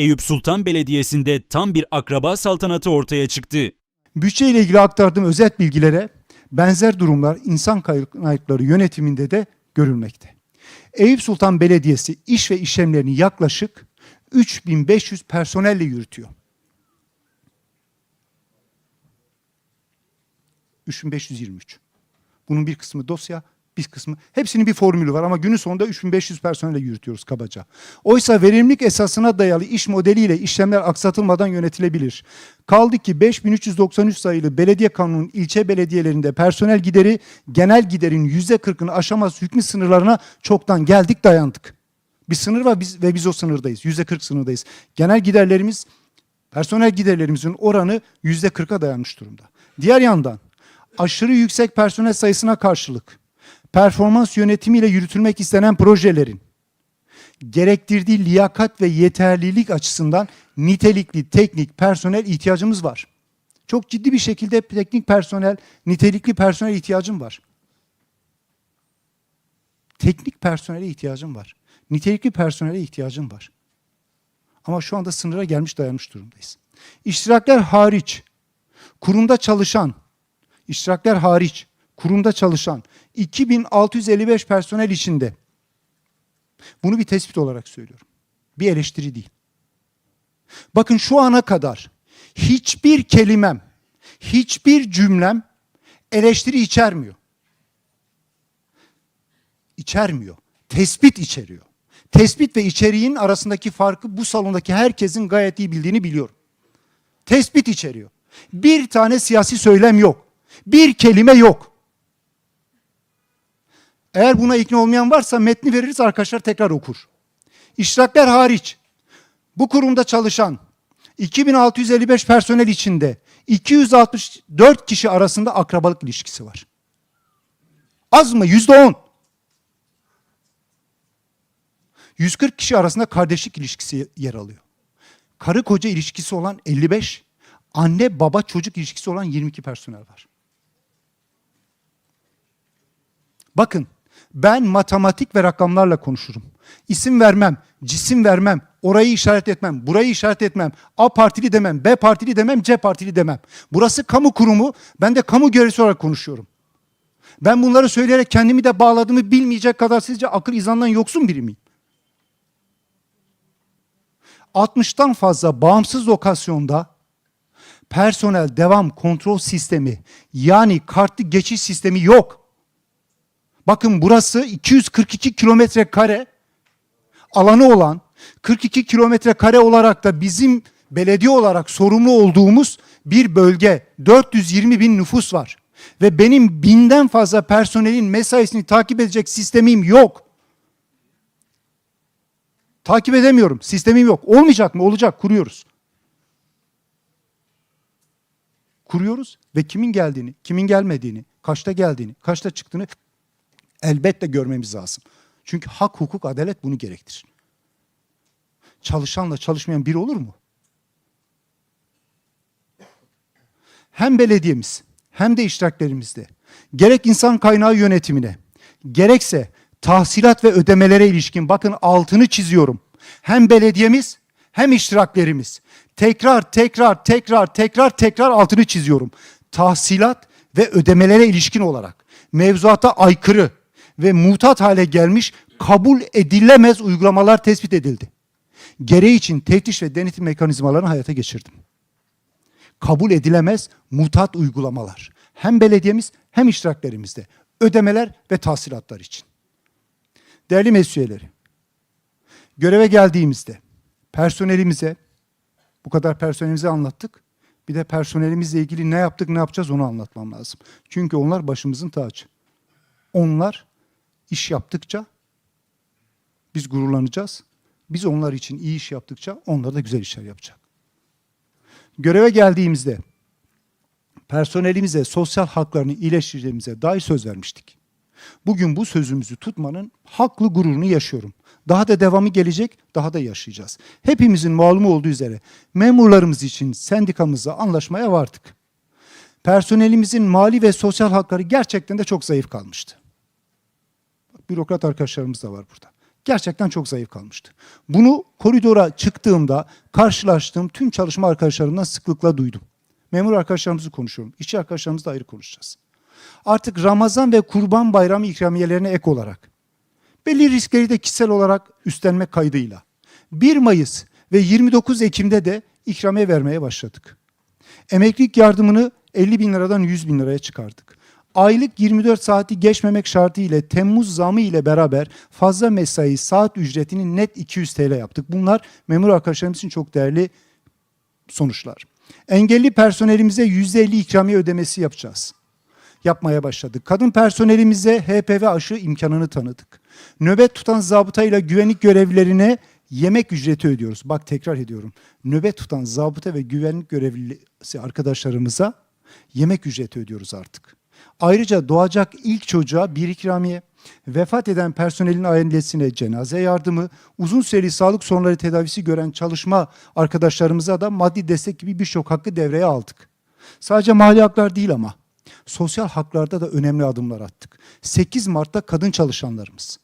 Eyüp Sultan Belediyesi'nde tam bir akraba saltanatı ortaya çıktı. Bütçe ile ilgili aktardığım özet bilgilere benzer durumlar insan kaynakları yönetiminde de görülmekte. Eyüp Sultan Belediyesi iş ve işlemlerini yaklaşık 3500 personelle yürütüyor. 3523. Bunun bir kısmı dosya, bir kısmı hepsinin bir formülü var ama günün sonunda 3500 personelle yürütüyoruz kabaca. Oysa verimlilik esasına dayalı iş modeliyle işlemler aksatılmadan yönetilebilir. Kaldı ki 5393 sayılı belediye kanunun ilçe belediyelerinde personel gideri genel giderin %40'ını aşamaz hükmü sınırlarına çoktan geldik dayandık. Bir sınır var biz, ve biz o sınırdayız. %40 sınırdayız. Genel giderlerimiz, personel giderlerimizin oranı %40'a dayanmış durumda. Diğer yandan aşırı yüksek personel sayısına karşılık performans yönetimiyle yürütülmek istenen projelerin gerektirdiği liyakat ve yeterlilik açısından nitelikli teknik personel ihtiyacımız var. Çok ciddi bir şekilde teknik personel, nitelikli personel ihtiyacım var. Teknik personele ihtiyacım var. Nitelikli personele ihtiyacım var. Ama şu anda sınıra gelmiş dayanmış durumdayız. İştirakler hariç, kurumda çalışan, iştirakler hariç, kurumda çalışan 2655 personel içinde bunu bir tespit olarak söylüyorum. Bir eleştiri değil. Bakın şu ana kadar hiçbir kelimem, hiçbir cümlem eleştiri içermiyor. İçermiyor. Tespit içeriyor. Tespit ve içeriğin arasındaki farkı bu salondaki herkesin gayet iyi bildiğini biliyorum. Tespit içeriyor. Bir tane siyasi söylem yok. Bir kelime yok. Eğer buna ikna olmayan varsa metni veririz arkadaşlar tekrar okur. İştirakler hariç bu kurumda çalışan 2655 personel içinde 264 kişi arasında akrabalık ilişkisi var. Az mı? Yüzde on. 140 kişi arasında kardeşlik ilişkisi yer alıyor. Karı koca ilişkisi olan 55, anne baba çocuk ilişkisi olan 22 personel var. Bakın ben matematik ve rakamlarla konuşurum. İsim vermem, cisim vermem, orayı işaret etmem, burayı işaret etmem, A partili demem, B partili demem, C partili demem. Burası kamu kurumu, ben de kamu görevlisi olarak konuşuyorum. Ben bunları söyleyerek kendimi de bağladığımı bilmeyecek kadar sizce akıl izandan yoksun biri miyim? 60'tan fazla bağımsız lokasyonda personel devam kontrol sistemi yani kartlı geçiş sistemi yok. Bakın burası 242 kilometre kare alanı olan 42 kilometre kare olarak da bizim belediye olarak sorumlu olduğumuz bir bölge. 420 bin nüfus var. Ve benim binden fazla personelin mesaisini takip edecek sistemim yok. Takip edemiyorum. Sistemim yok. Olmayacak mı? Olacak. Kuruyoruz. Kuruyoruz ve kimin geldiğini, kimin gelmediğini, kaçta geldiğini, kaçta çıktığını elbette görmemiz lazım. Çünkü hak, hukuk, adalet bunu gerektirir. Çalışanla çalışmayan biri olur mu? Hem belediyemiz hem de iştiraklerimizde gerek insan kaynağı yönetimine gerekse tahsilat ve ödemelere ilişkin bakın altını çiziyorum. Hem belediyemiz hem iştiraklerimiz tekrar tekrar tekrar tekrar tekrar altını çiziyorum. Tahsilat ve ödemelere ilişkin olarak mevzuata aykırı ve mutat hale gelmiş kabul edilemez uygulamalar tespit edildi. Gereği için teftiş ve denetim mekanizmalarını hayata geçirdim. Kabul edilemez mutat uygulamalar. Hem belediyemiz hem iştiraklerimizde. Ödemeler ve tahsilatlar için. Değerli meclis üyeleri, göreve geldiğimizde personelimize, bu kadar personelimize anlattık. Bir de personelimizle ilgili ne yaptık, ne yapacağız onu anlatmam lazım. Çünkü onlar başımızın tacı. Onlar iş yaptıkça biz gururlanacağız. Biz onlar için iyi iş yaptıkça onlar da güzel işler yapacak. Göreve geldiğimizde personelimize sosyal haklarını iyileştireceğimize dair söz vermiştik. Bugün bu sözümüzü tutmanın haklı gururunu yaşıyorum. Daha da devamı gelecek, daha da yaşayacağız. Hepimizin malumu olduğu üzere memurlarımız için sendikamızla anlaşmaya vardık. Personelimizin mali ve sosyal hakları gerçekten de çok zayıf kalmıştı. Bürokrat arkadaşlarımız da var burada. Gerçekten çok zayıf kalmıştı. Bunu koridora çıktığımda karşılaştığım tüm çalışma arkadaşlarımdan sıklıkla duydum. Memur arkadaşlarımızı konuşuyorum. İşçi arkadaşlarımızla da ayrı konuşacağız. Artık Ramazan ve Kurban Bayramı ikramiyelerine ek olarak belli riskleri de kişisel olarak üstlenmek kaydıyla 1 Mayıs ve 29 Ekim'de de ikramiye vermeye başladık. Emeklilik yardımını 50 bin liradan 100 bin liraya çıkardık. Aylık 24 saati geçmemek şartı ile Temmuz zamı ile beraber fazla mesai saat ücretini net 200 TL yaptık. Bunlar memur arkadaşlarımız için çok değerli sonuçlar. Engelli personelimize %50 ikramiye ödemesi yapacağız. Yapmaya başladık. Kadın personelimize HPV aşı imkanını tanıdık. Nöbet tutan zabıtayla güvenlik görevlilerine yemek ücreti ödüyoruz. Bak tekrar ediyorum. Nöbet tutan zabıta ve güvenlik görevlisi arkadaşlarımıza yemek ücreti ödüyoruz artık. Ayrıca doğacak ilk çocuğa bir ikramiye, vefat eden personelin ailesine cenaze yardımı, uzun süreli sağlık sorunları tedavisi gören çalışma arkadaşlarımıza da maddi destek gibi birçok hakkı devreye aldık. Sadece mali haklar değil ama sosyal haklarda da önemli adımlar attık. 8 Mart'ta kadın çalışanlarımız,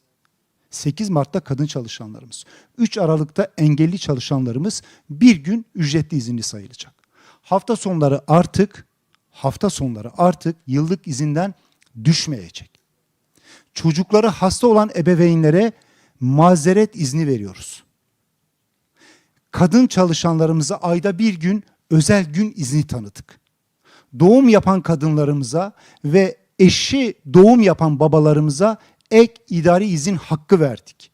8 Mart'ta kadın çalışanlarımız, 3 Aralık'ta engelli çalışanlarımız bir gün ücretli izinli sayılacak. Hafta sonları artık hafta sonları artık yıllık izinden düşmeyecek. Çocukları hasta olan ebeveynlere mazeret izni veriyoruz. Kadın çalışanlarımıza ayda bir gün özel gün izni tanıdık. Doğum yapan kadınlarımıza ve eşi doğum yapan babalarımıza ek idari izin hakkı verdik.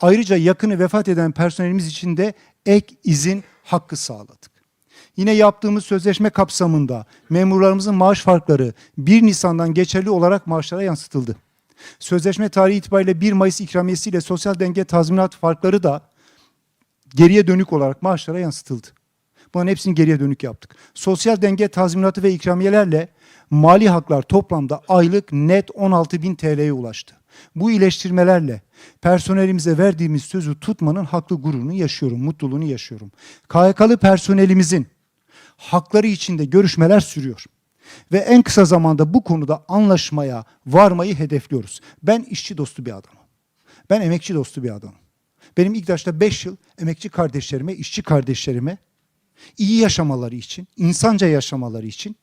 Ayrıca yakını vefat eden personelimiz için de ek izin hakkı sağladık. Yine yaptığımız sözleşme kapsamında memurlarımızın maaş farkları 1 Nisan'dan geçerli olarak maaşlara yansıtıldı. Sözleşme tarihi itibariyle 1 Mayıs ikramiyesiyle sosyal denge tazminat farkları da geriye dönük olarak maaşlara yansıtıldı. Bunların hepsini geriye dönük yaptık. Sosyal denge tazminatı ve ikramiyelerle mali haklar toplamda aylık net 16 bin TL'ye ulaştı. Bu iyileştirmelerle personelimize verdiğimiz sözü tutmanın haklı gururunu yaşıyorum, mutluluğunu yaşıyorum. KYK'lı personelimizin hakları içinde görüşmeler sürüyor. Ve en kısa zamanda bu konuda anlaşmaya varmayı hedefliyoruz. Ben işçi dostu bir adamım. Ben emekçi dostu bir adamım. Benim ilk başta 5 yıl emekçi kardeşlerime, işçi kardeşlerime iyi yaşamaları için, insanca yaşamaları için,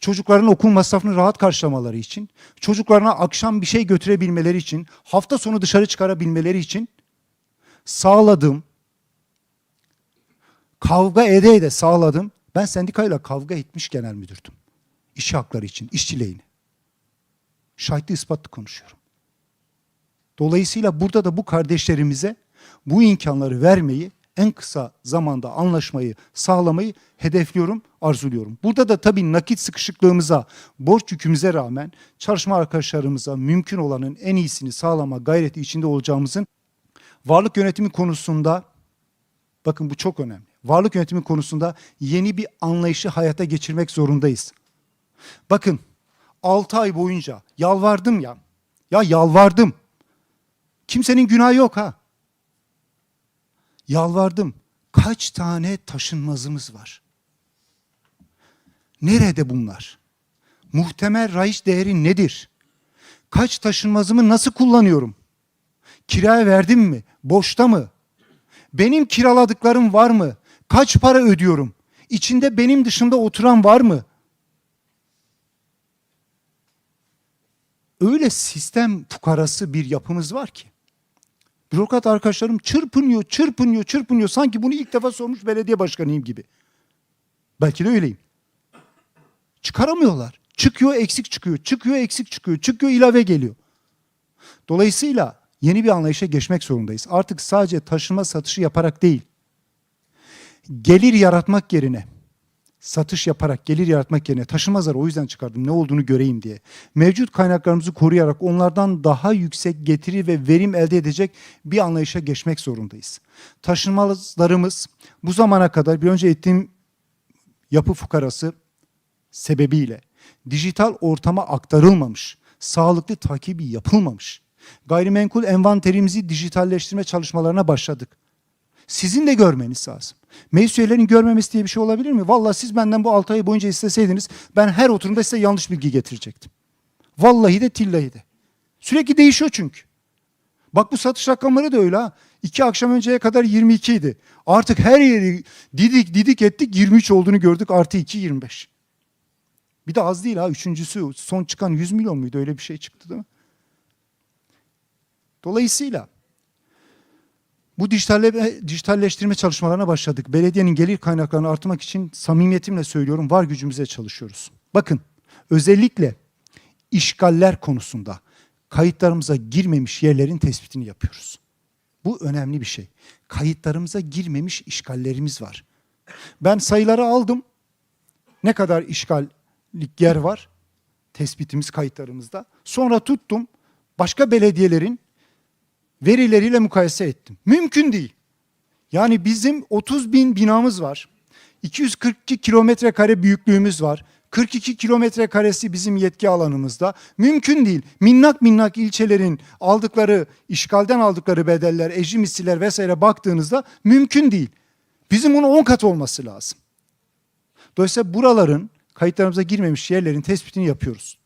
çocukların okul masrafını rahat karşılamaları için, çocuklarına akşam bir şey götürebilmeleri için, hafta sonu dışarı çıkarabilmeleri için sağladığım, kavga ede ede sağladım. Ben sendikayla kavga etmiş genel müdürdüm. İş hakları için, işçi lehine. Şahitli ispatlı konuşuyorum. Dolayısıyla burada da bu kardeşlerimize bu imkanları vermeyi en kısa zamanda anlaşmayı sağlamayı hedefliyorum, arzuluyorum. Burada da tabii nakit sıkışıklığımıza, borç yükümüze rağmen çalışma arkadaşlarımıza mümkün olanın en iyisini sağlama gayreti içinde olacağımızın varlık yönetimi konusunda bakın bu çok önemli. Varlık yönetimi konusunda yeni bir anlayışı hayata geçirmek zorundayız. Bakın 6 ay boyunca yalvardım ya. Ya yalvardım. Kimsenin günahı yok ha. Yalvardım. Kaç tane taşınmazımız var? Nerede bunlar? Muhtemel rayiç değeri nedir? Kaç taşınmazımı nasıl kullanıyorum? Kiraya verdim mi? Boşta mı? Benim kiraladıklarım var mı? Kaç para ödüyorum? İçinde benim dışında oturan var mı? Öyle sistem fukarası bir yapımız var ki. Bürokrat arkadaşlarım çırpınıyor, çırpınıyor, çırpınıyor. Sanki bunu ilk defa sormuş belediye başkanıyım gibi. Belki de öyleyim. Çıkaramıyorlar. Çıkıyor eksik çıkıyor, çıkıyor eksik çıkıyor, çıkıyor ilave geliyor. Dolayısıyla yeni bir anlayışa geçmek zorundayız. Artık sadece taşıma satışı yaparak değil, gelir yaratmak yerine, satış yaparak gelir yaratmak yerine taşımazları o yüzden çıkardım ne olduğunu göreyim diye. Mevcut kaynaklarımızı koruyarak onlardan daha yüksek getiri ve verim elde edecek bir anlayışa geçmek zorundayız. Taşınmazlarımız bu zamana kadar bir önce ettiğim yapı fukarası sebebiyle dijital ortama aktarılmamış, sağlıklı takibi yapılmamış. Gayrimenkul envanterimizi dijitalleştirme çalışmalarına başladık. Sizin de görmeniz lazım. Meclis üyelerinin görmemesi diye bir şey olabilir mi? Vallahi siz benden bu 6 ay boyunca isteseydiniz ben her oturumda size yanlış bilgi getirecektim. Vallahi de tillahi de. Sürekli değişiyor çünkü. Bak bu satış rakamları da öyle ha. İki akşam önceye kadar 22 idi. Artık her yeri didik didik ettik 23 olduğunu gördük artı 2 25. Bir de az değil ha. Üçüncüsü son çıkan 100 milyon muydu? Öyle bir şey çıktı değil mi? Dolayısıyla bu dijitalle, dijitalleştirme çalışmalarına başladık. Belediyenin gelir kaynaklarını artırmak için samimiyetimle söylüyorum var gücümüze çalışıyoruz. Bakın özellikle işgaller konusunda kayıtlarımıza girmemiş yerlerin tespitini yapıyoruz. Bu önemli bir şey. Kayıtlarımıza girmemiş işgallerimiz var. Ben sayıları aldım. Ne kadar işgallik yer var? Tespitimiz kayıtlarımızda. Sonra tuttum. Başka belediyelerin verileriyle mukayese ettim. Mümkün değil. Yani bizim 30 bin binamız var. 242 kilometre kare büyüklüğümüz var. 42 kilometre karesi bizim yetki alanımızda. Mümkün değil. Minnak minnak ilçelerin aldıkları, işgalden aldıkları bedeller, ecrimisiler vesaire baktığınızda mümkün değil. Bizim bunun 10 kat olması lazım. Dolayısıyla buraların kayıtlarımıza girmemiş yerlerin tespitini yapıyoruz.